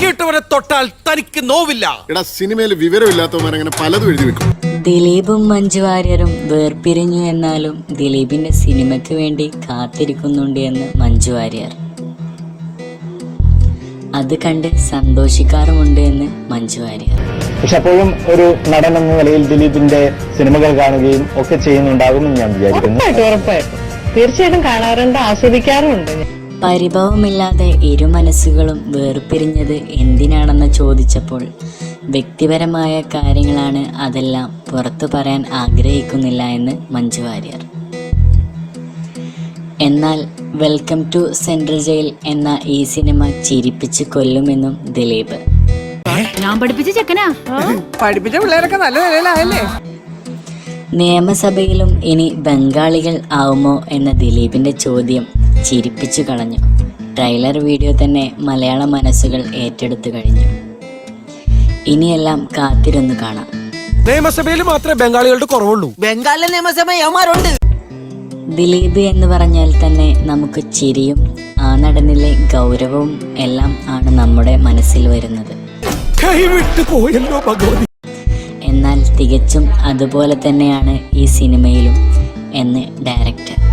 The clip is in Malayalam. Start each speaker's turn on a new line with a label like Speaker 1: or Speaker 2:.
Speaker 1: വൃത്തികെട്ടവരെ തൊട്ടാൽ തനിക്ക് നോവില്ല.
Speaker 2: എടാ സിനിമയിൽ വിവരമില്ലാത്തവന്മാരങ്ങനെ പലതും എഴുതി വെക്കും.
Speaker 3: ദിലീപും മഞ്ജു വാര്യരും വേർപിരിഞ്ഞു എന്നാലും ദിലീപിന്റെ സിനിമയ്ക്ക് വേണ്ടി കാത്തിരിക്കുന്നുണ്ട് എന്ന് മഞ്ജു വാര്യർ. അത് കണ്ട് സന്തോഷിക്കാറുമുണ്ട് എന്ന് മഞ്ജു വാര്യർ.
Speaker 4: പക്ഷെ അപ്പോഴും ഒരു നടൻ എന്ന നിലയിൽ ദിലീപിന്റെ സിനിമകൾ കാണുകയും ഒക്കെ ചെയ്യുന്നുണ്ടാകുമെന്ന് ഞാൻ വിചാരിക്കുന്നു.
Speaker 5: തീർച്ചയായിട്ടും കാണാറുണ്ട് ആസ്വദിക്കാറുമുണ്ട്.
Speaker 3: പരിഭവമില്ലാതെ ഇരുമനസ്സുകളും വേർപിരിഞ്ഞത് എന്തിനാണെന്ന് ചോദിച്ചപ്പോൾ വ്യക്തിപരമായ കാര്യങ്ങളാണ് അതെല്ലാം പുറത്തു പറയാൻ ആഗ്രഹിക്കുന്നില്ല എന്ന് മഞ്ജു വാര്യർ. എന്നാൽ വെൽക്കം ടു സെൻട്രൽ ജയിൽ എന്ന ഈ സിനിമ ചിരിപ്പിച്ച് കൊല്ലുമെന്നും ദിലീപ്.
Speaker 6: ഞാൻ പഠിപ്പിച്ച ചെക്കനാ?
Speaker 5: പഠിപ്പിച്ച പിള്ളേരൊക്കെ നല്ല നിലയിലായല്ലേ?
Speaker 3: നിയമസഭയിലും ഇനി ബംഗാളികൾ ആവുമോ എന്ന ദിലീപിന്റെ ചോദ്യം ചിരിപ്പിച്ചു കളഞ്ഞു. ട്രെയിലർ വീഡിയോ തന്നെ മലയാള മനസ്സുകൾ ഏറ്റെടുത്തു കഴിഞ്ഞു. ഇനിയെല്ലാം കാത്തിരുന്നു കാണാം.
Speaker 1: നിയമസഭയിൽ മാത്രമേ ബംഗാളികളുടെ കുറവുള്ളൂ.
Speaker 7: ബംഗാളിലെ നിയമസഭ യവന്മാരുണ്ട്.
Speaker 3: ദിലീപ് എന്ന് പറഞ്ഞാൽ തന്നെ നമുക്ക് ചിരിയും ആ നടനിലെ ഗൗരവവും എല്ലാം ആണ് നമ്മുടെ മനസ്സിൽ വരുന്നത്.
Speaker 1: കൈവിട്ടു പോയല്ലോ ഭഗവതി.
Speaker 3: തികച്ചും അതുപോലെ തന്നെയാണ് ഈ സിനിമയിലും എന്ന് ഡയറക്ടർ